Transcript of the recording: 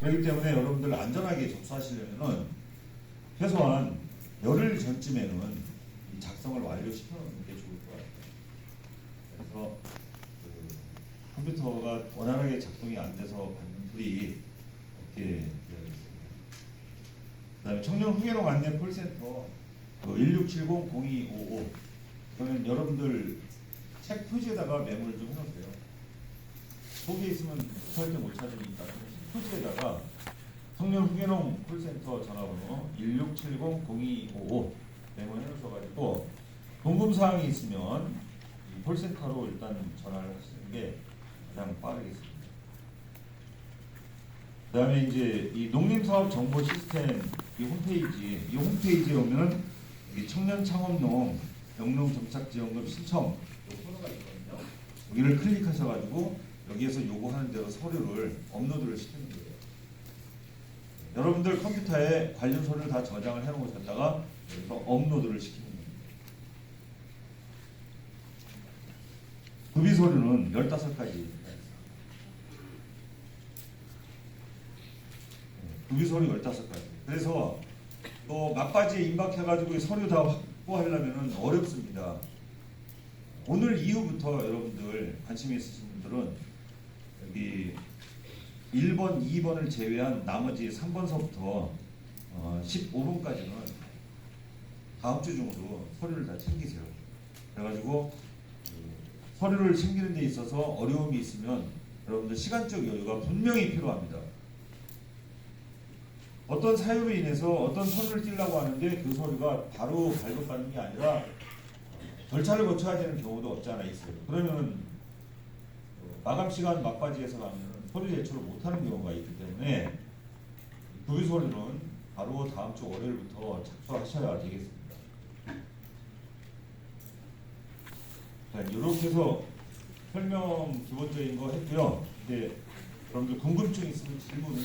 그렇기 때문에 여러분들 안전하게 접수하시려면은 최소한 열흘 전쯤에는 이 작성을 완료시켜 놓는 게 좋을 것 같아요. 그래서 그 컴퓨터가 원활하게 작동이 안 돼서 받는 풀이 이렇게 되어 있습니다. 그 다음에 청년 후계로 안내 콜센터 그1670-0255 그러면 여러분들 책 표지에다가 메모를 좀 해놓으세요. 속에 있으면 구할 때 못 찾으니까 표지에다가 청년 후계농 콜센터 전화번호 1670-0255 메모 해 놓으셔가지고 궁금 사항이 있으면 이 콜센터로 일단 전화를 하시는 게 가장 빠르겠습니다. 그 다음에 이제 이 농림사업 정보 시스템 이 홈페이지 이 홈페이지에 오면 이 청년 창업농 영농 정착지원금 신청 요 코너가 있거든요. 여기를 클릭하셔가지고 여기에서 요구하는 대로 서류를 업로드를 시키는 거예요. 여러분들 컴퓨터에 관련 서류를 다 저장을 해놓으셨다가 여기서 업로드를 시키는 겁니다. 구비 서류는 15가지 구비 서류 15가지. 그래서 또 막바지에 임박해가지고 이 서류 다 확보하려면 어렵습니다. 오늘 이후부터 여러분들 관심 있으신 분들은 1번, 2번을 제외한 나머지 3번서부터 어, 15번까지는 다음 주 중으로 서류를 다 챙기세요. 그래가지고 그 서류를 챙기는 데 있어서 어려움이 있으면 여러분들 시간적 여유가 분명히 필요합니다. 어떤 사유로 인해서 어떤 서류를 띄려고 하는데 그 서류가 바로 발급받는 게 아니라 절차를 거쳐야 되는 경우도 없지 않아 있어요. 그러면 마감 시간 막바지에서 가면 서류 제출을 못하는 경우가 있기 때문에 구비 서류는 바로 다음 주 월요일부터 작성하셔야 되겠습니다. 자, 이렇게 해서 설명 기본적인 거 했고요. 이제 여러분들 궁금증 있으면 질문을